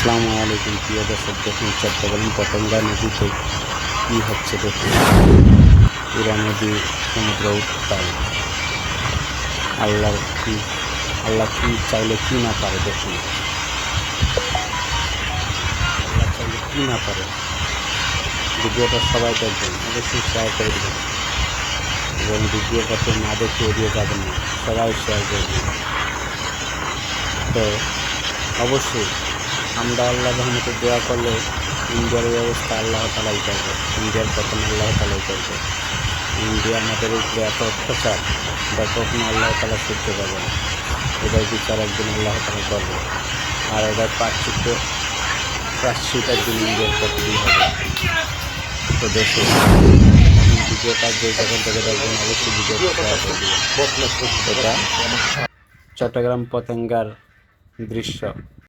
আসসালামু আলাইকুম। প্রিয় দর্শক, দেখুন চট্টগ্রাম পতঙ্গা নদীতে কী হচ্ছে দেখুন। পুরা নদী সমুদ্র উত্তাল। আল্লাহর কি, আল্লাহ কি চাইলে কি না পারে দেখুন। আল্লাহ চাইলে কি না পারে। ভিডিওটা সবাই দেখবেন, অবশ্যই শেয়ার করে দেবেন। এবং ভিডিওটাকে না দেখে এড়িয়ে যাবেন না, সবাই শেয়ার করবেন তো অবশ্যই আমরা আল্লাহ রহমতে দোয়া করলে ইন্ডিয়ার ব্যবস্থা আল্লাহ তালাই করবে। ইন্ডিয়ার পতন আল্লাহ তালাই করবে। ইন্ডিয়া আমাদের উপরে এত অত্যাচার বা কখনো আল্লাহ তালা সহ্য করবে না। এটার বিচার একদিন আল্লাহ তালা করবে। আর এটার পার্শ্চিত্য প্রাশ্চিত একদিন ইন্ডিয়ার প্রতিদিন হবে। তো দেখুন ভিডিওটা যে যখন থেকে দেখবেন, অবশ্যই চট্টগ্রাম পতেঙ্গার দৃশ্য।